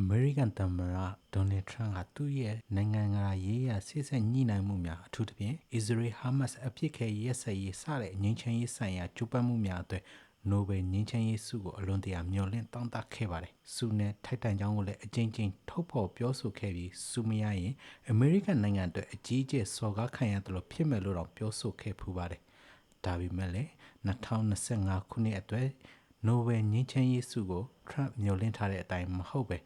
အမေရိကန်သမ္မတဒေါ်နယ်ထရန့်ကသူ့ရဲ့နိုင်ငံကရေးရာဆိစက်ညှိနှိုင်းမှုများအထူးသဖြင့်အစ္စရေးဟာမတ်စ်အပြစ်ခဲရက်စက်ရေးစတဲ့ငြိမ်းချမ်းရေးဆိုင်ရာကြိုးပမ်းမှုများအတွက်နိုဘယ်ငြိမ်းချမ်းရေးဆုကိုအလွန်တရာမျှော်လင့်တောင်းတခဲ့ပါတယ်။ဆုနဲ့ထိုက်တန်ကြောင်းကိုလည်းအကြိမ်ကြိမ်ထုတ်ဖော်ပြောဆိုခဲ့ပြီးဆုမရရင်အမေရိကန်နိုင်ငံအတွက်အကြီးအကျယ်စော်ကားခံရတယ်လို့ဖြစ်မယ်လို့တော့ပြောဆိုခဲ့ဖူးပါတယ်။ဒါပေမဲ့လည်း2025ခုနှစ်အတွက်နိုဘယ်ငြိမ်းချမ်းရေးဆုကိုထရန့်မျှော်လင့်ထားတဲ့အတိုင်းမဟုတ်ပဲ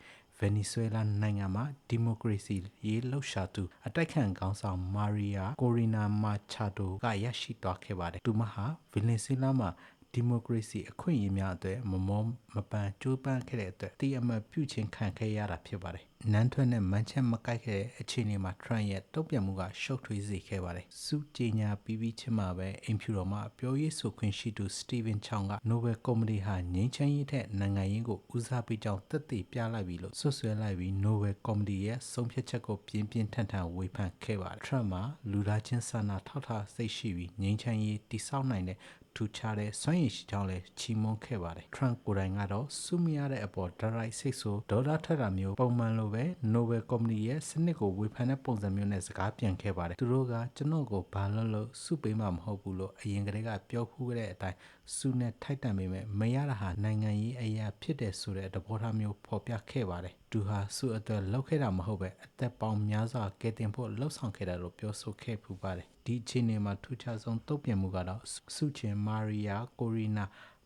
ဗင်နီဇွဲလားနိုင်ငံမှာဒီမိုကရေစီရေးလှုပ်ရှားသူအတိုက်ခံခေါင်းဆောင်မာရီယာကိုရီနာမာချာတိုကရရှိသွားခဲ့ပါတယ်။သူမဟာဗင်နီဇွဲလားမှာ ဒီမိုကရေစီအခွင့်အရေးများအတွက်မမောမပန်းကြိုးပမ်းခဲ့တဲ့အတွက်တည်အမတ်ပြုခြင်းခံခဲ့ရတာဖြစ်ပါတယ်။နန်းထွက်နဲ့မန်ချက်မကိုက်ခဲ့တဲ့အခြေအနေမှာထရန့်ရဲ့တုံ့ပြန်မှုကရှုပ်ထွေးစေခဲ့ပါတယ်။စုကြေညာပြီးပြီးချင်းမှာပဲအင်ဖြူတော်မှာပြောရေးဆိုခွင့်ရှိသူစတီဗင်ချောင်ကနိုဘယ်ကော်မတီဟာငြိမ်းချမ်းရေးထက်နိုင်ငံရေးကိုဦးစားပေးကြောင်းသက်သေပြလိုက်ပြီလို့ဆွဆွဲလိုက်ပြီးနိုဘယ်ကော်မတီရဲ့ဆုံးဖြတ်ချက်ကိုပြင်းပြင်းထန်ထန်ဝေဖန်ခဲ့ပါတယ်။ထရန့်မှာလူသားချင်းစာနာထောက်ထားစိတ်ရှိပြီးငြိမ်းချမ်းရေးတည်ဆောက်နိုင်တဲ့ ထူခြားတဲ့စွမ်းရည်ရှိကြောင်းလည်းချီးမွမ်းခဲ့ပါတယ်။ Trump ကိုယ်တိုင်ကတော့စုမရတဲ့အပေါ်ဒရိုက်စိတ်ဆိုဒေါ်လာထက်တာမျိုးပုံမှန်လိုပဲ Nobel Company ရဲ့စနစ်ကိုဝေဖန်တဲ့ပုံစံမျိုးနဲ့စကားပြန်ခဲ့ပါတယ်။သူတို့ကကျွန်တော်ကိုဘာလို့လို့စုပေးမှာမဟုတ်ဘူးလို့အရင်ကတည်းကပြောဖူးတဲ့အတိုင်းစုနဲ့ထိုက်တန်ပေမဲ့မရတာဟာနိုင်ငံရေးအရာဖြစ်တယ်ဆိုတဲ့သဘောထားမျိုးဖော်ပြခဲ့ပါတယ်။သူဟာစုအတွက်လောက်ခဲ့တာမဟုတ်ပဲအသက်ပေါင်းများစွာကယ်တင်ဖို့လှုပ်ဆောင်ခဲ့တယ်လို့ပြောဆိုခဲ့ဖူးပါတယ်။ဒီအခြေအနေမှာထူးခြားဆုံးတုံ့ပြန်မှုကတော့စုချင်မာရီယာကိုရီနာ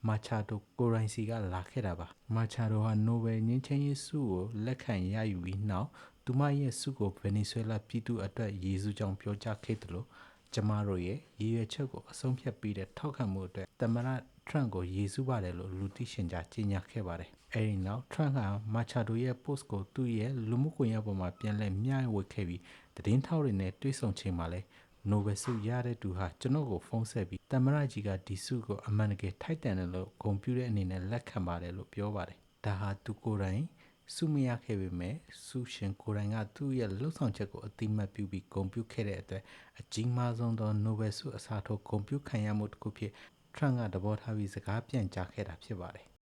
မာချာတိုကိုရိုင်းစီကလာခဲ့တာပါမာချာတိုဟာနိုဘယ်ငြိမ်းချမ်းရေးဆုကိုလက်ခံရယူပြီးနောက်သူမရဲ့ဆုကိုဗင်နီဇွဲလားပြည်သူအတွက်ရည်စူးကြောင်းပြောကြားခဲ့တယ်လို့ကျမတို့ရဲ့ရည်ရွယ်ချက်ကိုအဆုံးဖြတ်ပြီးတဲ့ထောက်ခံမှုအတွက်သမ္မတထရန့်ကိုရည်စူးပါတယ်လို့လူသိရှင်ကြားကြေညာခဲ့ပါတယ်အဲဒီနောက်ထရန့်ကမာချာတိုရဲ့ post ကိုသူ့ရဲ့လူမှုကွန်ရက်ပေါ်မှာပြန်လည်မျှဝေခဲ့ပြီးသတင်းထောက်တွေနဲ့တွေ့ဆုံချိန်မှာလည်း နိုဘယ်ဆုရတဲ့သူဟာကျွန်တော်ကိုဖုန်းဆက်ပြီးတမရကြီးကဒီဆုကိုအမှန်တကယ်ထိုက်တန်တယ်လို့ဂုဏ်ပြုတဲ့အနေနဲ့လက်ခံပါတယ်လို့ပြောပါတယ်။ဒါဟာသူကိုယ်တိုင်ဆုမရခဲ့ပေမဲ့ဆုရှင်ကိုယ်တိုင်ကသူ့ရဲ့လှုပ်ဆောင်ချက်ကိုအတိမတ်ပြုပြီးဂုဏ်ပြုခဲ့တဲ့အတွက်အကြီးမားဆုံးသောနိုဘယ်ဆုအစားထိုးဂုဏ်ပြုခံရမှုတစ်ခုဖြစ်ထရန့်ကသဘောထားပြီးစကားပြန်ကြားခဲ့တာဖြစ်ပါတယ်